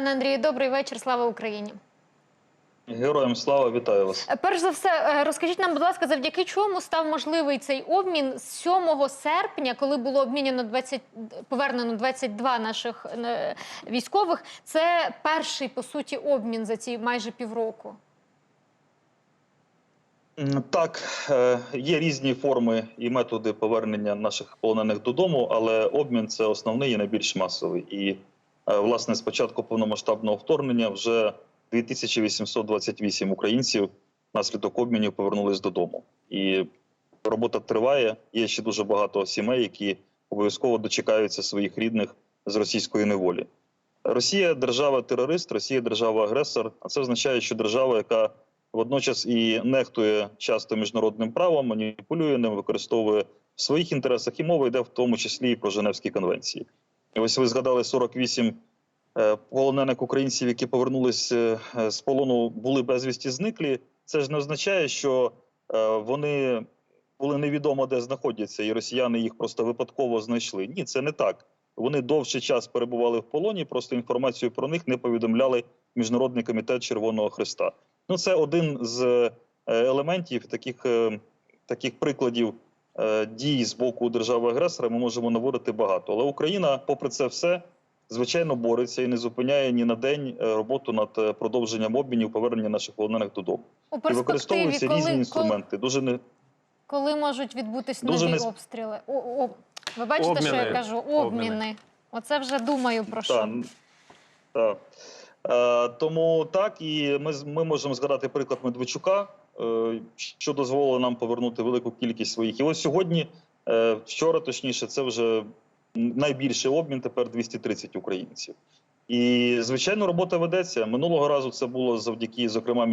Пане Андрію, добрий вечір. Слава Україні. Героям слава, вітаю вас. Е, Перш за все, е, розкажіть нам, будь ласка, завдяки чому став можливий цей обмін з 7 серпня, коли було обмінено 20, повернено 22 наших е, військових. Це перший по суті обмін за ці майже півроку. Так, є різні форми і методи повернення наших полонених додому, але обмін це основний і найбільш масовий. І власне з початку повномасштабного вторгнення вже 2828 українців внаслідок обмінів повернулись додому. І робота триває. Є ще дуже багато сімей, які обов'язково дочекаються своїх рідних з російської неволі. Росія держава-терорист, Росія держава-агресор. А це означає, що держава, яка водночас і нехтує часто міжнародним правом, маніпулює ним, використовує в своїх інтересах і мова йде в тому числі і про Женевські конвенції. Ось ви згадали 48 е, полонених українців, які повернулись е, з полону, були безвісті зниклі. Це ж не означає, що е, вони були невідомо де знаходяться, і росіяни їх просто випадково знайшли. Ні, це не так. Вони довший час перебували в полоні, просто інформацію про них не повідомляли Міжнародний комітет Червоного Христа. Ну, це один з е, елементів таких, е, таких прикладів е, дій з боку держави-агресора. Ми можемо наводити багато. Але Україна, попри це все, звичайно, бореться і не зупиняє ні на день е, роботу над е, продовженням обмінів, повернення наших полонених додому. І використовуються коли, різні коли, інструменти. Дуже не коли можуть відбутись Дуже нові не- обстріли? О, о, ви бачите, що я кажу? Обміни. Обміни. Оце вже думаю про що. Так. Е, тому так, і ми, з- ми можемо згадати приклад Медведчука, е, що дозволило нам повернути велику кількість своїх. І ось сьогодні, е, вчора точніше, це вже найбільший обмін, тепер 230 українців. І звичайно, робота ведеться. Минулого разу це було завдяки, зокрема,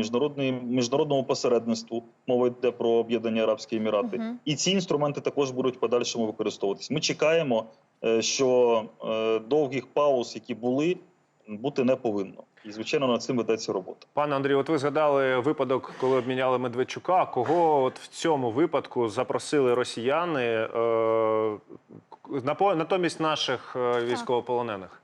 міжнародному посередництву. Мова йде про об'єднані Арабські Емірати. Мгм. І ці інструменти також будуть в подальшому використовуватись. Ми чекаємо, е, що е, довгих пауз, які були, бути не повинно. І звичайно над цим ведеться робота. Пане Андрію, от ви згадали випадок, коли обміняли Медведчука. Кого от в цьому випадку запросили росіяни е, натомість наших е, військовополонених?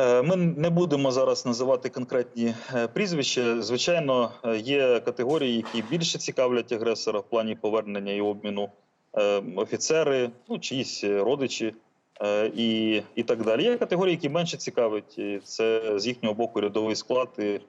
Е, Ми не будемо зараз називати конкретні е, прізвища. Звичайно, є категорії, які більше цікавлять агресора в плані повернення і обміну офіцери, ну чиїсь родичі і, і так далі. Є категорії, які менше цікавить. Це з їхнього боку рядовий склад, е,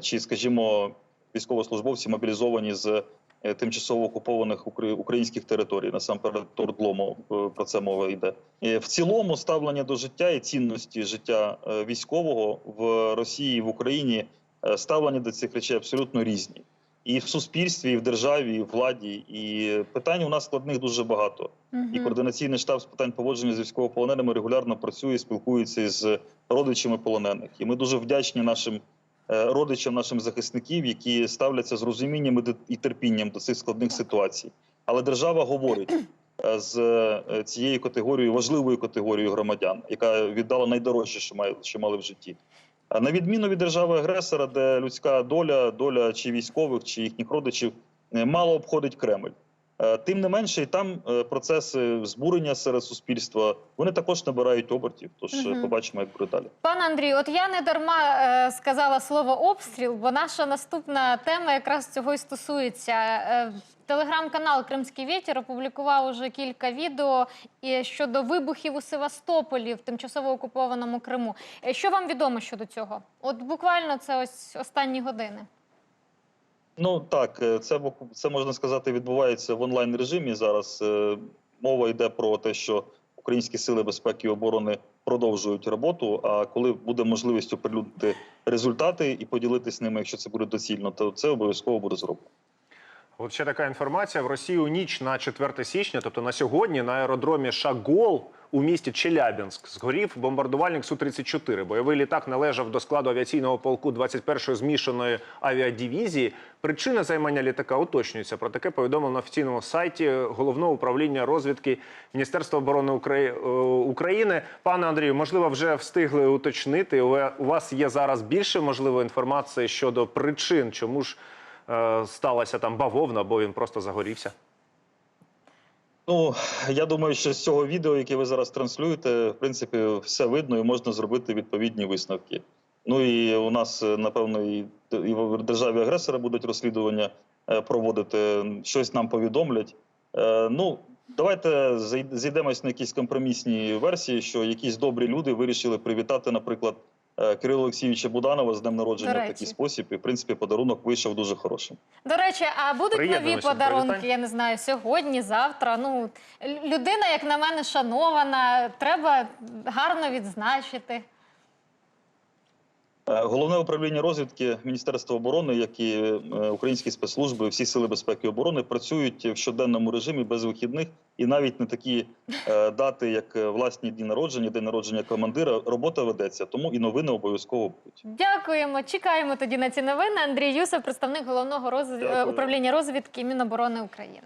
чи, скажімо, військовослужбовці мобілізовані з е, тимчасово окупованих укр- українських територій, насамперед Тордлому е, про це мова йде. В цілому ставлення до життя і цінності життя е, військового в Росії в Україні е, ставлення до цих речей абсолютно різні. І в суспільстві, і в державі, і в владі. І питань у нас складних дуже багато. І координаційний штаб з питань поводження з військовополоненими регулярно працює, і спілкується з родичами полонених. І ми дуже вдячні нашим е, родичам, нашим захисників, які ставляться з розумінням і терпінням до цих складних ситуацій. Але держава говорить е, з е, цією категорією, важливою категорією громадян, яка віддала найдорожче, що має що мали в житті. На відміну від держави-агресора, де людська доля, доля чи військових, чи їхніх родичів е, мало обходить Кремль. Е, Тим не менше, і там е, процеси збурення серед суспільства вони також набирають обертів. Тож Мгм. побачимо, як буде далі. Пане Андрію, от я не дарма сказала слово обстріл, бо наша наступна тема якраз цього і стосується. Е, Телеграм-канал Кримський вітер опублікував уже кілька відео щодо вибухів у Севастополі в тимчасово окупованому Криму. Е, Що вам відомо щодо цього? От буквально це ось останні години. Ну так, е, це це можна сказати відбувається в онлайн режимі. Зараз Е, мова йде про те, що українські сили безпеки і оборони продовжують роботу. А коли буде можливість оприлюднити результати і поділитись ними, якщо це буде доцільно, то це обов'язково буде зроблено. От ще така інформація: в Росії у ніч на 4 січня, тобто на сьогодні, на аеродромі Шагол у місті Челябінськ згорів бомбардувальник Су-34. Бойовий літак належав до складу авіаційного полку 21-ї змішаної авіадивізії. Причина займання літака уточнюється. Про таке повідомлено на офіційному сайті головного управління розвідки Міністерства оборони е, України. Пане Андрію, можливо, вже встигли уточнити. У вас є зараз більше можливо інформації щодо причин, чому ж сталася там бавовна, або він просто загорівся. Ну, я думаю, що з цього відео, яке ви зараз транслюєте, в принципі, все видно і можна зробити відповідні висновки. Ну і у нас, е, напевно, і, в державі агресора будуть розслідування е, проводити, щось нам повідомлять. Е, Ну, давайте зійдемось на якісь компромісні версії, що якісь добрі люди вирішили привітати, наприклад, е, Олексійовича Буданова з днем народження в такий спосіб. І, в принципі, подарунок вийшов дуже хорошим. До речі, а будуть нові подарунки? Я не знаю, сьогодні, завтра. Ну людина, як на мене, шанована. Треба гарно відзначити. Е, Головне управління розвідки Міністерства оборони, як і е, українські спецслужби, всі сили безпеки і оборони працюють в щоденному режимі без вихідних, і навіть не такі е, дати, як власні дні народження, день народження командира. Робота ведеться, тому і новини обов'язково будуть. Дякуємо. Чекаємо тоді на ці новини. Андрій Юсов, представник головного роз... Управління розвідки Міноборони України.